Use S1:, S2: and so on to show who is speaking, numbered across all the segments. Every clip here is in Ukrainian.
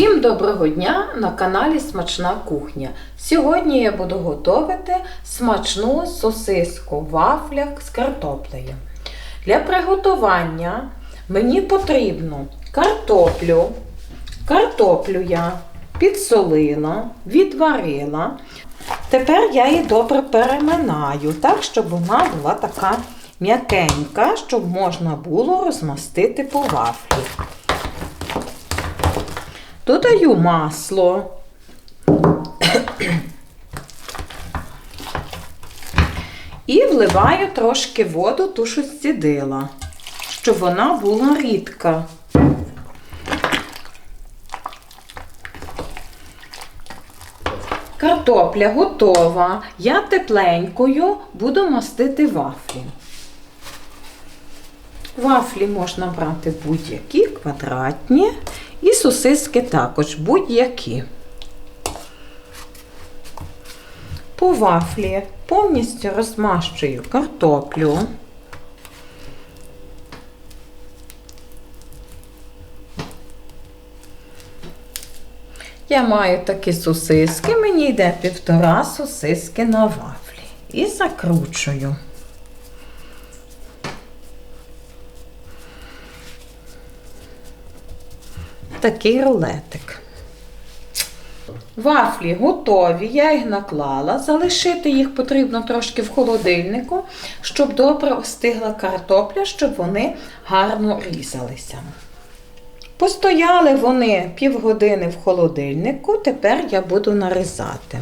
S1: Всім доброго дня на каналі Смачна кухня. Сьогодні я буду готувати смачну сосиску вафлях з картоплею. Для приготування мені потрібно картоплю. Картоплю я підсолила, відварила. Тепер я її добре переминаю, так, щоб вона була така м'якенька, щоб можна було розмастити по вафлі. Додаю масло. І вливаю трошки воду, ту що зцідила, щоб вона була рідка. Картопля готова. Я тепленькою буду мастити вафлі. Вафлі можна брати будь-які квадратні, і сосиски також будь-які. По вафлі повністю розмащую картоплю. Я маю такі сосиски, мені йде півтора сосиски на вафлі. І закручую. Такий рулетик. Вафлі готові, я їх наклала. Залишити їх потрібно трошки в холодильнику, щоб добре остигла картопля, щоб вони гарно різалися. Постояли вони півгодини в холодильнику, тепер я буду нарізати.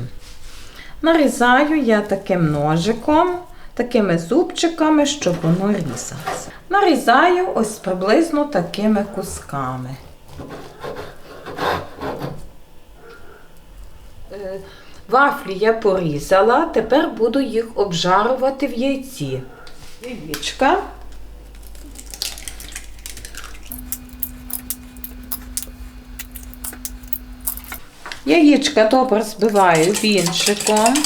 S1: Нарізаю я таким ножиком, такими зубчиками, щоб воно різалося. Нарізаю ось приблизно такими кусками. Вафлі я порізала, тепер буду їх обжарувати в яйці. Яєчка. Яєчка добре збиваю вінчиком.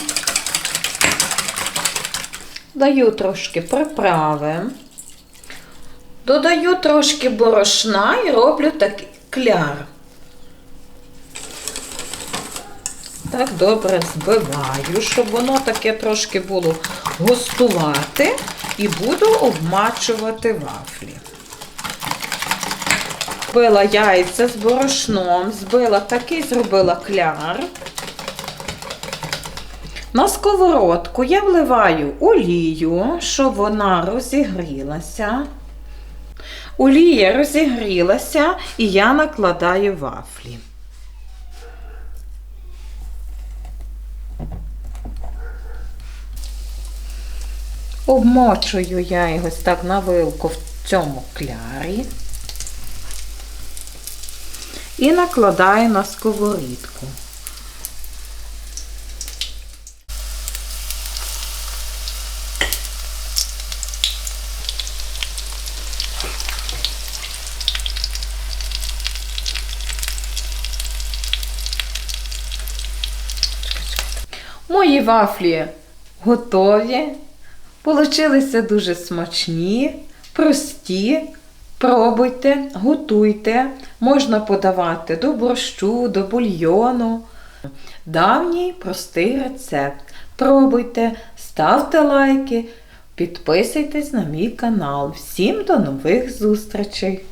S1: Даю трошки приправи. Додаю трошки борошна і роблю такий кляр. Так добре збиваю, щоб воно таке трошки було густувати і буду обмачувати вафлі. Збила яйця з борошном, збила такий зробила кляр. На сковородку я вливаю олію, щоб вона розігрілася. Олія розігрілася і я накладаю вафлі. Обмочую я його так на вилку в цьому клярі і накладаю на сковорідку. Мої вафлі готові. Получилися дуже смачні, прості. Пробуйте, готуйте, можна подавати до борщу, до бульйону. Давній простий рецепт. Пробуйте, ставте лайки, підписуйтесь на мій канал. Всім до нових зустрічей!